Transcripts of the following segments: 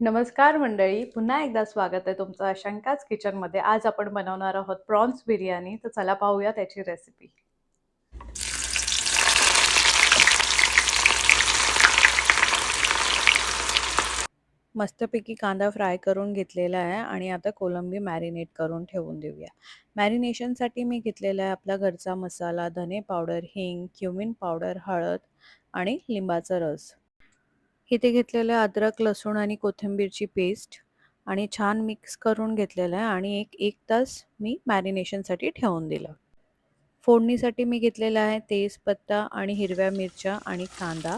नमस्कार मंडळी पुन्हा एकदा स्वागत आहे तुमचं अशंकाच किचनमध्ये. आज आपण बनवणार आहोत प्रॉन्स बिर्याणी. तर चला पाहूया त्याची रेसिपी मस्तपैकी कांदा फ्राय करून घेतलेला आहे आणि आता कोलंबी मॅरिनेट करून ठेवून देऊया. मॅरिनेशनसाठी मी घेतलेला आहे आपला घरचा मसाला धने पावडर हिंग क्युमिन पावडर हळद आणि लिंबाचा रस. इथे घेतलेलं आहे अद्रक लसूण आणि कोथिंबीरची पेस्ट आणि छान मिक्स करून घेतलेलं आहे आणि एक एक तास मी मॅरिनेशनसाठी ठेवून दिलं. फोडणीसाठी मी घेतलेला आहे तेजपत्ता आणि हिरव्या मिरच्या आणि कांदा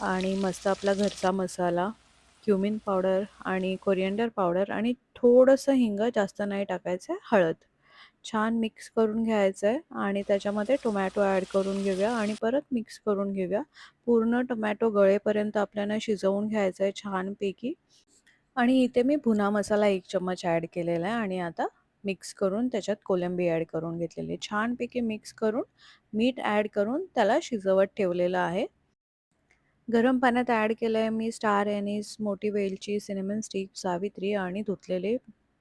आणि मस्त आपला घरचा मसाला क्युमिन पावडर आणि कोरिअंडर पावडर आणि थोडंसं हिंग जास्त नाही टाकायचं हळद. छान मिक्स करून घ्यायचं आहे आणि त्याच्यामध्ये टोमॅटो ॲड करून घेऊया आणि परत मिक्स करून घेऊया. पूर्ण टोमॅटो गळेपर्यंत आपल्याला शिजवून घ्यायचं आहे छानपैकी. आणि इथे मी भुना मसाला एक चम्मच ॲड केलेला आहे आणि आता मिक्स करून त्याच्यात कोलंबी ॲड करून घेतलेली आहे. छानपैकी मिक्स करून मीठ ॲड करून त्याला शिजवत ठेवलेलं आहे. गरम पाण्यात ॲड केलं आहे मी स्टार एनिस मोठी वेलची सिनेमन स्टिक सावित्री आणि धुतलेले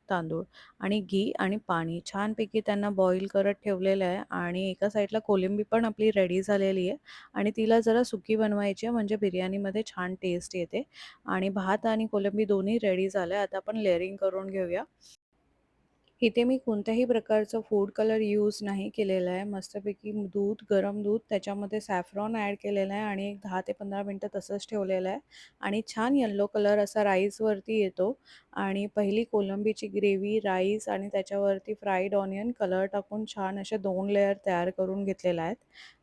तांदूळ आणि घी आणि पाणी. छानपैकी त्यांना बॉईल करत ठेवलेलं आहे आणि एका साईडला कोलिंबी पण आपली रेडी झालेली आहे आणि तिला जरा सुकी बनवायची आहे म्हणजे बिर्याणीमध्ये छान टेस्ट येते. आणि भात आणि कोलंबी दोन्ही रेडी झालं आहे आता आपण लेअरिंग करून घेऊया. इथे मी कोणत्याही प्रकारचं फूड कलर यूज नाही केलेलं आहे. मस्तपैकी दूध गरम दूध त्याच्यामध्ये सॅफ्रॉन ॲड केलेलं आहे आणि एक दहा ते पंधरा मिनटं तसंच ठेवलेलं आहे. आणि छान यल्लो कलर असा राईसवरती येतो. आणि पहिली कोलंबीची ग्रेव्ही राईस आणि त्याच्यावरती फ्राईड ऑनियन कलर टाकून छान असे दोन लेअर तयार करून घेतलेले आहेत.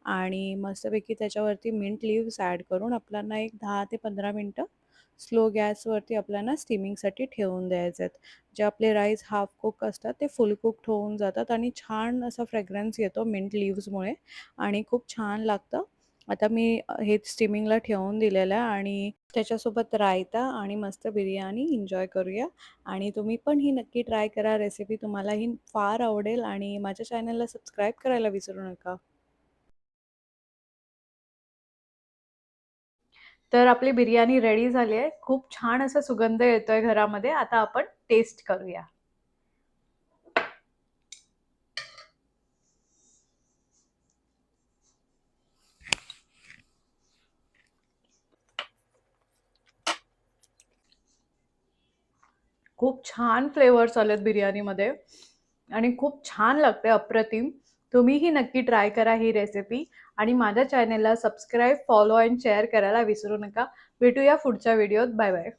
आणि मस्तपैकी त्याच्यावरती मिंट लिव्स ॲड करून आपल्याला एक दहा ते पंधरा मिनटं स्लो गॅसवरती आपल्याला स्टीमिंगसाठी ठेवून द्यायचे आहेत जे आपले राईस हाफ कुक असतात ते फुल कुक्ड होऊन जातात आणि छान असा फ्रेग्रन्स येतो मिंट लिव्समुळे आणि खूप छान लागतं. आता मी हे स्टीमिंगला ठेवून दिलेलं आहे आणि त्याच्यासोबत रायता आणि मस्त बिर्याणी एन्जॉय करूया. आणि तुम्ही पण ही नक्की ट्राय करा रेसिपी तुम्हाला ही फार आवडेल आणि माझ्या चॅनलला सबस्क्राईब करायला विसरू नका. तर आपली बिर्याणी रेडी झाली आहे. खूप छान असा सुगंध येतोय घरामध्ये. आता आपण टेस्ट करूया. खूप छान फ्लेवर्स आलेत बिर्याणीमध्ये. आणि खूप छान लागते अप्रतिम. तुम्हीही नक्की ट्राय करा ही रेसिपी आणि माझ्या चॅनेलला सबस्क्राईब फॉलो अँड शेअर करायला विसरू नका. भेटूया पुढच्या व्हिडिओत. Bye bye.